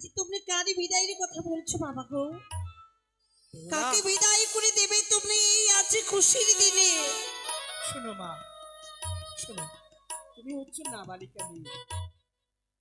যে তুমি কারে বিদায়ের কথা বলছো বাবা গো? কাকে বিদায় করে দেবে তুমি এই আছে খুশির দিনে? শোনো মা শোনো তুমি হচ্ছে নাবালিকা মেয়ে।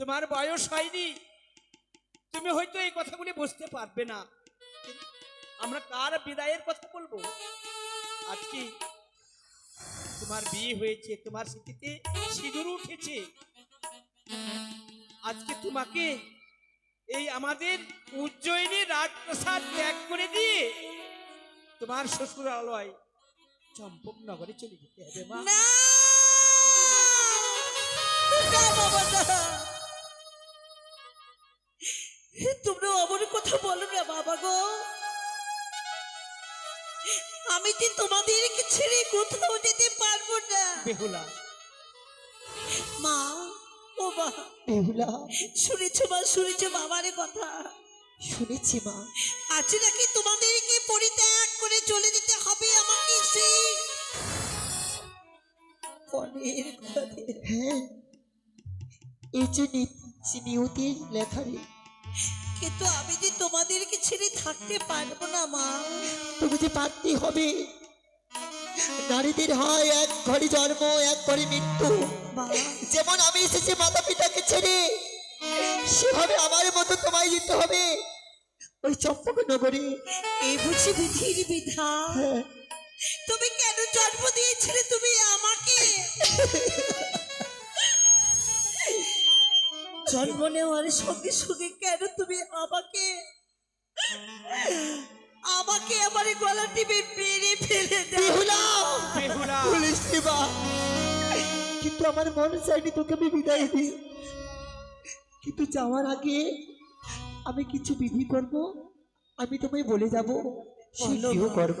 তোমার বয়স হয়নি তুমি হয়তো এই কথাগুলি বুঝতে পারবে না। আমরা কার বিদায়ের কথা বলব? আজকে তোমার বিয়ে হয়েছে তোমার স্মৃতিতে সিঁদুর উঠেছে। আজকে তোমাকে এই আমাদের উজ্জয়িনী রাজপ্রসাদ ত্যাগ করে দিয়ে তোমার শ্বশুরালয় চম্পক নগরে চলে যেতে হবে মা। তোমরা অমর কথা বলো না বাবা গো। আমি যে তোমাদেরকে ছেড়ে কোথাও যেতে পারব না। বেহুলা। মা মা। বেহুলা। শুনেছো মা শুনেছো বাবার কথা। শুনেছি মা। আজ নাকি তোমাদেরকে পরিত্যাগ করে চলে যেতে হবে আমাকে সেই পরের হ্যাঁ এই যে নিয়তির লেখা কিন্তু আমি যে তোমাদেরকে ছেড়ে থাকতে পারব না মা। তুমি যে পারতেই হবে। নারীদের হয় এক ঘরে জন্ম এক ঘরে মৃত্যু। যেমন আমি এসেছি মাতা পিতাকে ছেড়ে সেভাবে আমার মতো তোমায় যেতে হবে। ওই চম্পক নগরে। এই বুঝি বিধির বিধান। হ্যাঁ। তুমি কেন জন্ম দিয়েছিলে তুমি আমাকে? জন্ম নেওয়ার সঙ্গে সঙ্গে কেন তুমি আমাকে? আমাকে আমার গলা টিপে মেরে ফেলে বেহুলা বেহুলা বলিস কিন্তু আমার মন চাইনি তোকে আমি বিদায় দিই। কিন্তু যাওয়ার আগে আমি কিছু বিধি করব আমি তোমায় বলে যাব বলো করব।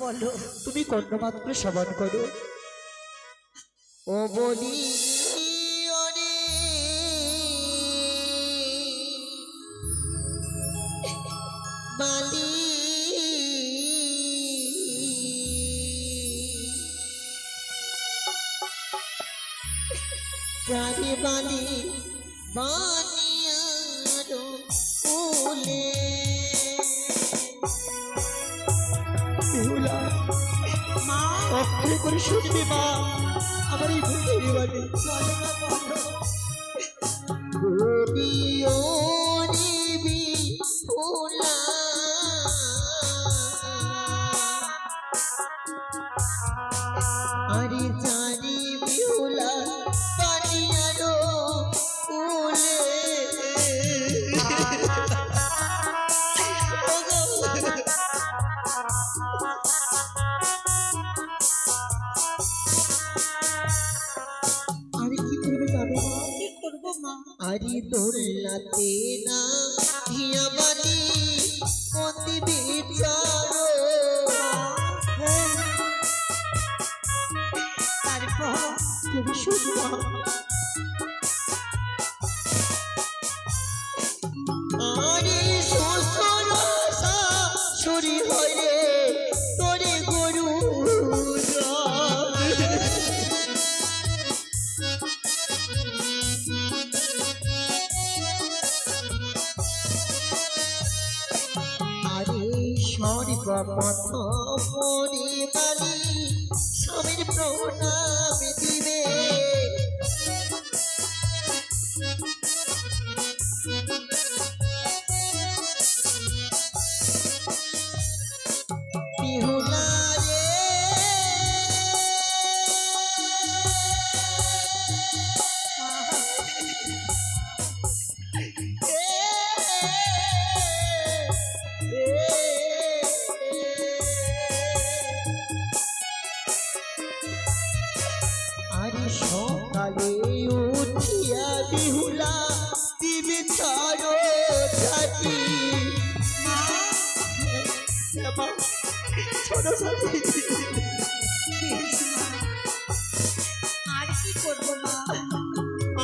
বলো। তুমি কর্ণমাত্র শ্রবণ করো। ও বলি ওরে বালি বানিয়ারো ফুলে। অক্ষরে করে শুনবি মা আমার এই ভূতের বাড়ি বলো মা দোলনাতে না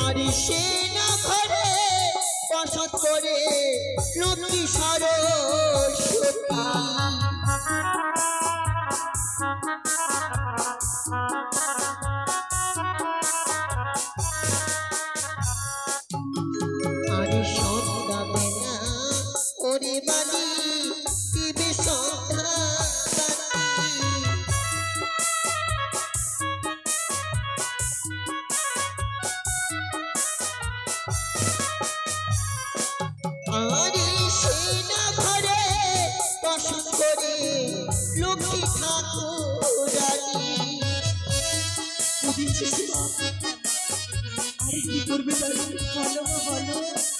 আর সে না ঘরে বসত করে লক্ষ্মী সরস্বতী আরে কি করবে বলো বলো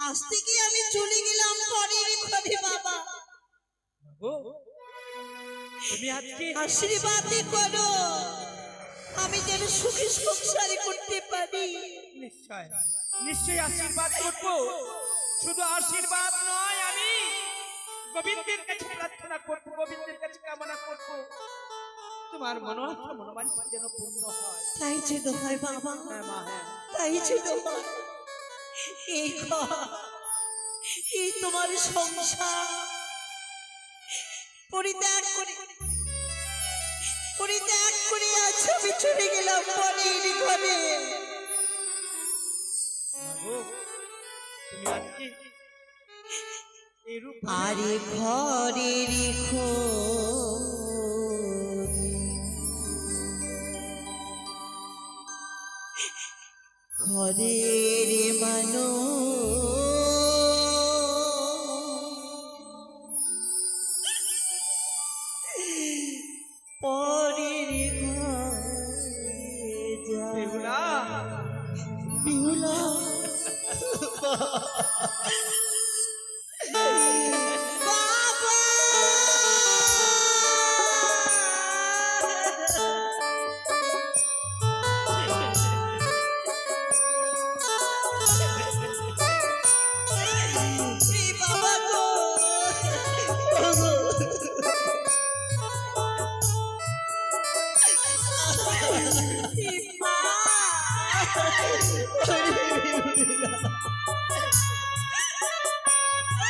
আজ থেকে আমি চলে গেলাম পরের ঘরে বাবা। ও তুমি আজকে আশীর্বাদ করো। আমি যেন সুখী সংসারে করতে পারি। নিশ্চয় নিশ্চয় আশীর্বাদ করব। শুধু আশীর্বাদ নয় আমি গোবিন্দের কাছে প্রার্থনা করব গোবিন্দের কাছে কামনা করব। তোমার মনোবাঞ্ছা মনোবাঞ্ছা যেন পূর্ণ হয়। তাই যেন হয় বাবা। হ্যাঁ মা হ্যাঁ। তাই যেন হয়। এই ঘর এই তোমার সংসার। পরিত্যাগ করে পরিত্যাগ করে আজ আমি চলে গেলাম পরের ঘরে। আরে ঘরে রেখো ঘরের মানো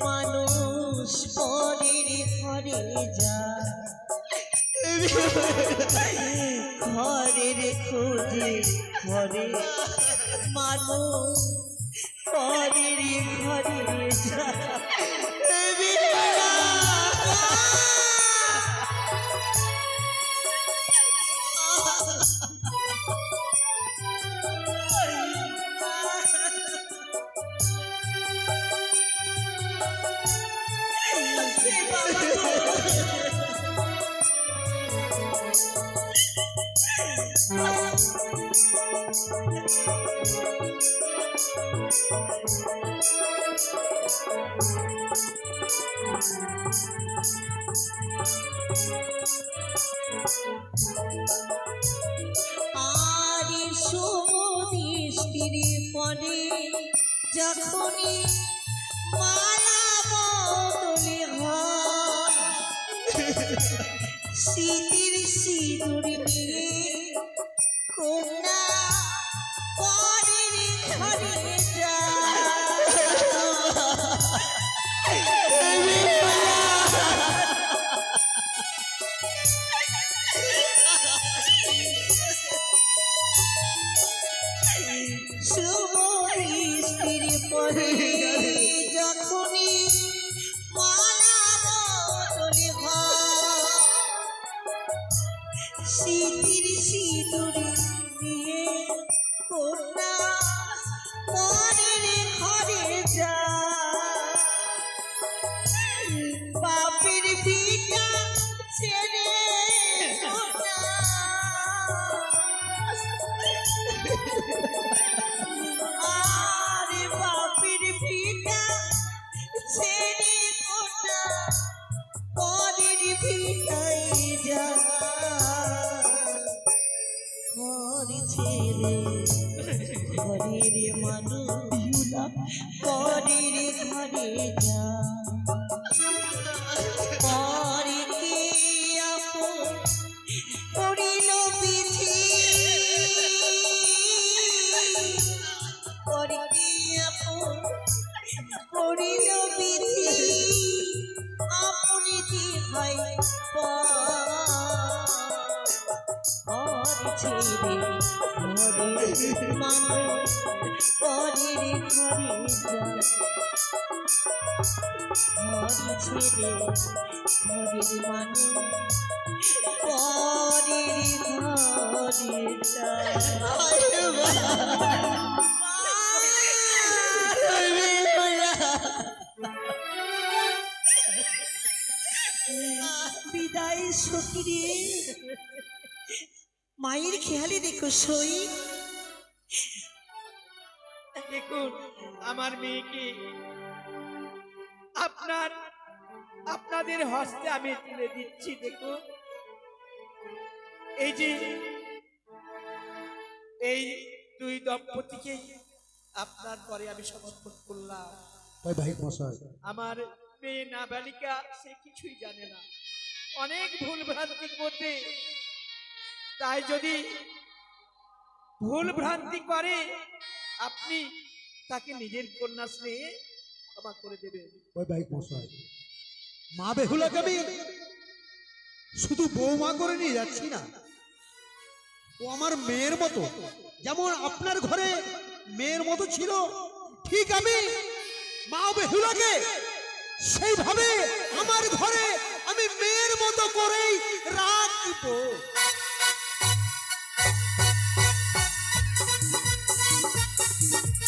মানুষ পরের ঘরে যায়। ঘরের খোঁজে ঘরে। মানুষ পরের ঘরে যায়। আর সমুদৃষ্টির পরে যখনই মালা বদলে হয় শীতের সিঁদুর নিয়ে কন্যা পরের ঘরে যায়। নিয়ে ঘরে যায়। ঘরের মানুষ পরের ঘরে যা পরের ঘরে ছেড়ে ঘরের মানুষ পরের ঘরে বিদায় সকিরে মায়ের খেয়ালে দেখো সই। দেখুন আমার মেয়েকে আপনার আপনাদের হস্তে আমি তুলে দিচ্ছি দেখুন। এই যে এই দুই দম্পতিকে আপনার পরে আমি সমর্পণ করলাম। ওই ভাই মশাই। আমার মেয়ে নাবালিকা সে কিছুই জানে না। অনেক ভুল ভ্রান্তির মধ্যে তাই যদি ভুল ভ্রান্তি করে, আপনি তাকে নিজের কন্যা স্নেহে ক্ষমা করে মশাই, মা বেহুলাকে আমি শুধু বৌমা করে নিয়ে যাচ্ছি না, ও আমার মেয়ের মতো, যেমন আপনার ঘরে মেয়ের মতো ছিল, ঠিক আমি মা বেহুলাকে সেইভাবে আমার ঘরে আমি মেয়ের মতো করেই রাখব।